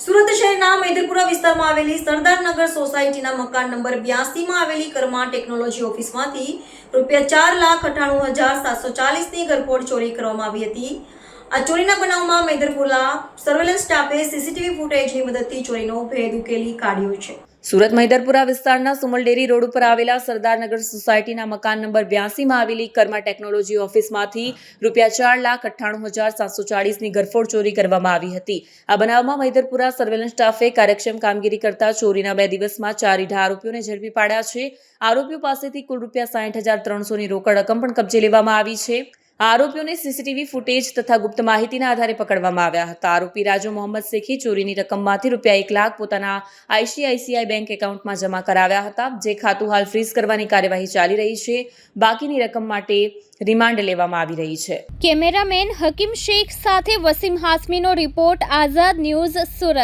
સુરત શહેરના મેદરપુરા વિસ્તારમાં આવેલી સરદારનગર સોસાયટીના મકાન નંબર બ્યાસીમાં આવેલી કર્મા ટેકનોલોજી ઓફિસમાંથી રૂપિયા ચાર લાખ અઠ્ઠાણું હજાર સાતસો ચાલીસની ઘરફોડ ચોરી કરવામાં આવી હતી. આ ચોરીના બનાવમાં મેદરપુરા સર્વેલન્સ સ્ટાફે સીસીટીવી ફૂટેજની મદદથી ચોરીનો ભેદ ઉકેલી કાઢ્યો છે. સુરત મહિદરપુરા વિસ્તારના સુમલડેરી રોડ ઉપર આવેલા સરદારનગર સોસાયટીના મકાન નંબર બ્યાસીમાં આવેલી કર્મા ટેકનોલોજી ઓફિસમાંથી રૂપિયા ચાર લાખ અઠ્ઠાણું હજાર સાતસો ચાળીસની ગરફોડ ચોરી કરવામાં આવી હતી. આ બનાવમાં મૈદરપુરા સર્વેલન્સ સ્ટાફે કાર્યક્ષમ કામગીરી કરતા ચોરીના બે દિવસમાં ચાર ઈઢા આરોપીઓને ઝડપી પાડ્યા છે. આરોપીઓ પાસેથી કુલ રૂપિયા સાઠ હજાર ત્રણસોની રોકડ રકમ પણ કબજે લેવામાં આવી છે. આરોપીઓને સીસીટીવી ફૂટેજ તથા ગુપ્ત માહિતીના આધારે પકડવામાં આવ્યા હતા. આરોપી રાજુ મોહમ્મદ શેખી ચોરીની રકમમાંથી રૂપિયા એક લાખ પોતાના આઈસીઆઈસીઆઈ બેંક એકાઉન્ટમાં જમા કરાવ્યા હતા, જે ખાતું હાલ ફ્રીઝ કરવાની કાર્યવાહી ચાલી રહી છે. બાકીની રકમ માટે રિમાન્ડ લેવામાં આવી રહી છે. કેમેરામેન હકીમ શેખ સાથે વસીમ હાસમીનો રિપોર્ટ, આઝાદ ન્યૂઝ સુરત.